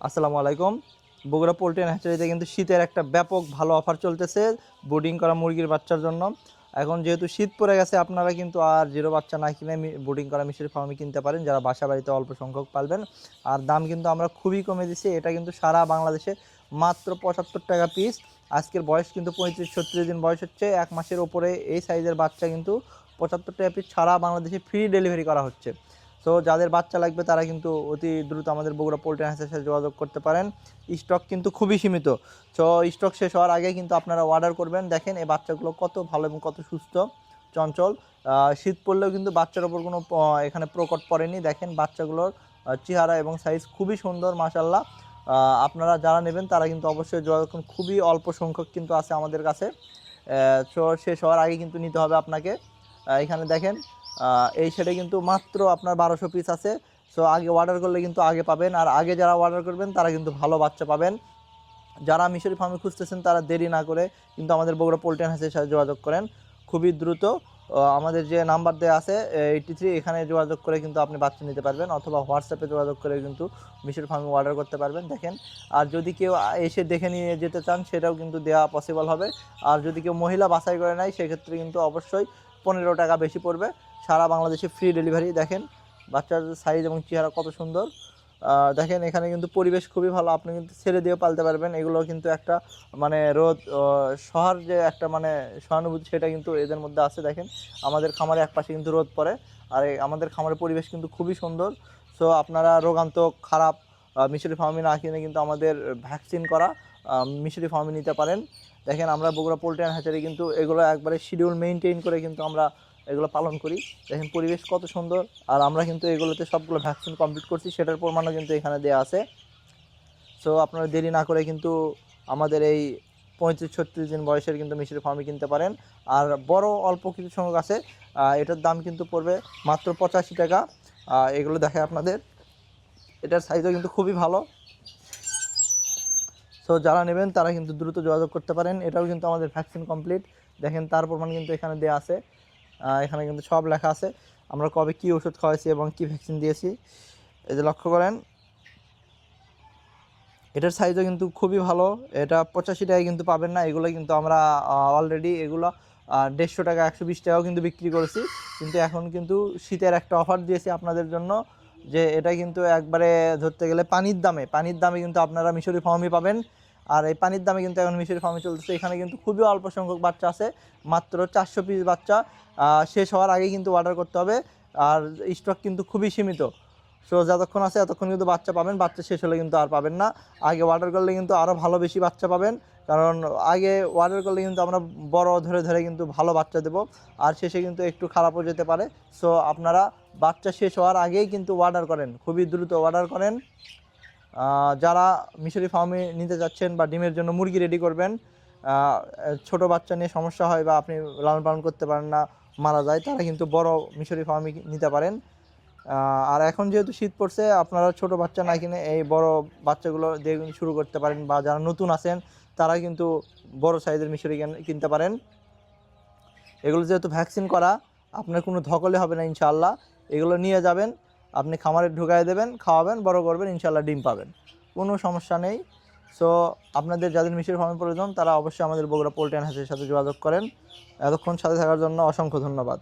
আসসালামু আলাইকুম। Bogura poultry and হ্যাচারিতে কিন্তু শীতের একটা ব্যাপক ভালো অফার চলতেছে বোর্ডিং করা মুরগির বাচ্চার জন্য। এখন যেহেতু শীত পড়ে গেছে, আপনারা কিন্তু আর জিরো বাচ্চা না কিনে বোর্ডিং করা মিশরি ফার্মে কিনতে পারেন, যারা বাসা বাড়িতে অল্প সংখ্যক পালবেন। আর দাম কিন্তু আমরা খুবই কমে দিছি এটা কিন্তু সারা বাংলাদেশে মাত্র পঁচাত্তর টাকা পিস আজকের বয়স কিন্তু পঁয়ত্রিশ, ছত্রিশ দিন বয়স হচ্ছে, এক মাসের ওপরে এই সাইজের বাচ্চা কিন্তু পঁচাত্তর টাকা পিস সারা বাংলাদেশে ফ্রি ডেলিভারি করা হচ্ছে। তো যাদের বাচ্চা লাগবে, তারা কিন্তু অতি দ্রুত আমাদের বগুড়া পোল্ট্রি হাঁসের সাথে যোগাযোগ করতে পারেন। স্টক কিন্তু খুবই সীমিত। তো স্টক শেষ হওয়ার আগে কিন্তু আপনারা অর্ডার করবেন। দেখেন এই বাচ্চাগুলো কত ভালো এবং কত সুস্থ, চঞ্চল। শীত পড়লেও কিন্তু বাচ্চার ওপর কোনো এখানে প্রকট পড়েনি। দেখেন বাচ্চাগুলোর চেহারা এবং সাইজ খুবই সুন্দর মাসাল্লাহ আপনারা যারা নেবেন, তারা কিন্তু অবশ্যই যোগাযোগ। খুবই অল্প সংখ্যক কিন্তু আছে আমাদের কাছে। তো শেষ হওয়ার আগে কিন্তু নিতে হবে আপনাকে। এখানে দেখেন এই সেটে কিন্তু মাত্র আপনার বারোশো পিস আছে। সো আগে অর্ডার করলে কিন্তু আগে পাবেন। আর আগে যারা অর্ডার করবেন, তারা কিন্তু ভালো বাচ্চা পাবেন। যারা মিশরি ফার্মে খুঁজতেছেন, তারা দেরি না করে কিন্তু আমাদের বগুড়া পোল্ট্রি হাঁসের সাথে যোগাযোগ করেন। খুবই দ্রুত আমাদের যে নাম্বার দেওয়া আছে এইটি থ্রি এখানে যোগাযোগ করে কিন্তু আপনি বাচ্চা নিতে পারবেন। অথবা হোয়াটসঅ্যাপে যোগাযোগ করে কিন্তু মিশরি ফার্মে অর্ডার করতে পারবেন। দেখেন, আর যদি কেউ এসে দেখে নিয়ে যেতে চান, সেটাও কিন্তু দেওয়া পসিবল হবে। আর যদি কেউ মহিলা বাছাই করে নেয়, সেক্ষেত্রে কিন্তু অবশ্যই পনেরো টাকা বেশি পড়বে। সারা বাংলাদেশে ফ্রি ডেলিভারি দেখেন। বাচ্চার সাইজ এবং চেহারা কত সুন্দর। দেখেন, এখানে কিন্তু পরিবেশ খুবই ভালো। আপনি কিন্তু ছেড়ে দিয়েও পালতে পারবেন। এগুলো কিন্তু একটা মানে রোদ শহর যে একটা মানে সহানুভূতি, সেটা কিন্তু এদের মধ্যে আছে, দেখেন। আমাদের খামারে এক পাশে কিন্তু রোদ পড়ে। আর আমাদের খামারের পরিবেশ কিন্তু খুবই সুন্দর। সো আপনারা রোগান্ত খারাপ মিশরি ফার্মে না কিনে কিন্তু আমাদের ভ্যাকসিন করা মিশরি ফার্মে নিতে পারেন। দেখেন, আমরা বগুড়া পোল্ট্রি অ্যান্ড হ্যাচারি কিন্তু এগুলো একবারে শিডিউল মেনটেন করে কিন্তু আমরা এগুলো পালন করি। দেখেন পরিবেশ কত সুন্দর। আর আমরা কিন্তু এগুলোতে সবগুলো ভ্যাকসিন কমপ্লিট করছি। সেটার প্রমাণও কিন্তু এখানে দেওয়া আছে। সো আপনারা দেরি না করে কিন্তু আমাদের এই পঁয়ত্রিশ ছত্রিশ দিন বয়সের কিন্তু মিশরি ফার্মে কিনতে পারেন। আর বড় অল্প কিছু সংখ্যক আছে। এটার দাম কিন্তু পড়বে মাত্র পঁচাশি টাকা। এগুলো দেখে আপনাদের। এটার সাইজও কিন্তু খুবই ভালো। সো যারা নেবেন তারা কিন্তু দ্রুত যোগাযোগ করতে পারেন। এটাও কিন্তু আমাদের ভ্যাকসিন কমপ্লিট দেখেন তার প্রমাণ কিন্তু এখানে দেওয়া আছে। এখানে কিন্তু সব লেখা আছে। আমরা কবে কি ওষুধ খাওয়াইছি এবং কি ভ্যাকসিন দিয়েছি, এই যে লক্ষ্য করেন। এটার সাইজও কিন্তু খুবই ভালো, এটা পঁচাশি টাকায় কিন্তু পাবেন না, এগুলো কিন্তু আমরা অলরেডি এগুলো দেড়শো টাকা, একশো বিশ টাকাও কিন্তু বিক্রি করেছি। কিন্তু এখন কিন্তু শীতের একটা অফার দিয়েছি আপনাদের জন্য, যে এটা কিন্তু একবারে ধরতে গেলে পানির দামে পানির দামে কিন্তু আপনারা মিশরি ফর্মই পাবেন। আর এই পানির দামে কিন্তু এখন মিশরি ফার্মে চলতেছে। এখানে কিন্তু খুবই অল্প সংখ্যক বাচ্চা আছে, মাত্র চারশো পিস বাচ্চা শেষ হওয়ার আগেই কিন্তু অর্ডার করতে হবে। আর স্টক কিন্তু খুবই সীমিত। সো যতক্ষণ আছে ততক্ষণ কিন্তু বাচ্চা পাবেন, বাচ্চা শেষ হলে কিন্তু আর পাবেন না। আগে অর্ডার করলে কিন্তু আরও ভালো বেশি বাচ্চা পাবেন। কারণ আগে অর্ডার করলে কিন্তু আমরা বড় ধরে ধরে কিন্তু ভালো বাচ্চা দেবো। আর শেষে কিন্তু একটু খারাপও যেতে পারে। সো আপনারা বাচ্চা শেষ হওয়ার আগেই কিন্তু অর্ডার করেন। খুবই দ্রুত অর্ডার করেন। যারা মিশরি ফার্মে নিতে যাচ্ছেন বা ডিমের জন্য মুরগি রেডি করবেন ছোট বাচ্চা নিয়ে সমস্যা হয় বা আপনি লালন পালন করতে পারেন না, মারা যায়, তারা কিন্তু বড় মিশরি ফার্মে নিতে পারেন। আর এখন যেহেতু শীত পড়ছে, আপনারা ছোট বাচ্চা না কিনে এই বড় বাচ্চাগুলো দিয়ে শুরু করতে পারেন বা যারা নতুন আছেন, তারা কিন্তু বড় সাইজের মিশরি কেন- কিনতে পারেন। এগুলো যেহেতু ভ্যাকসিন করা, আপনার কোনো ধকলে হবে না ইনশাআল্লাহ। এগুলো নিয়ে যাবেন আপনি খামারে ঢুকাই দেবেন, খাওয়াবেন, বড় করবেন ইনশাল্লাহ ডিম পাবেন। কোনো সমস্যা নেই। সো আপনাদের যাদের মিষ্টির ফার্মের প্রয়োজন, তারা অবশ্যই আমাদের বগুড়া পোল্ট্রি অ্যান্ড হাঁসের সাথে যোগাযোগ করেন। এতক্ষণ সাথে থাকার জন্য অসংখ্য ধন্যবাদ।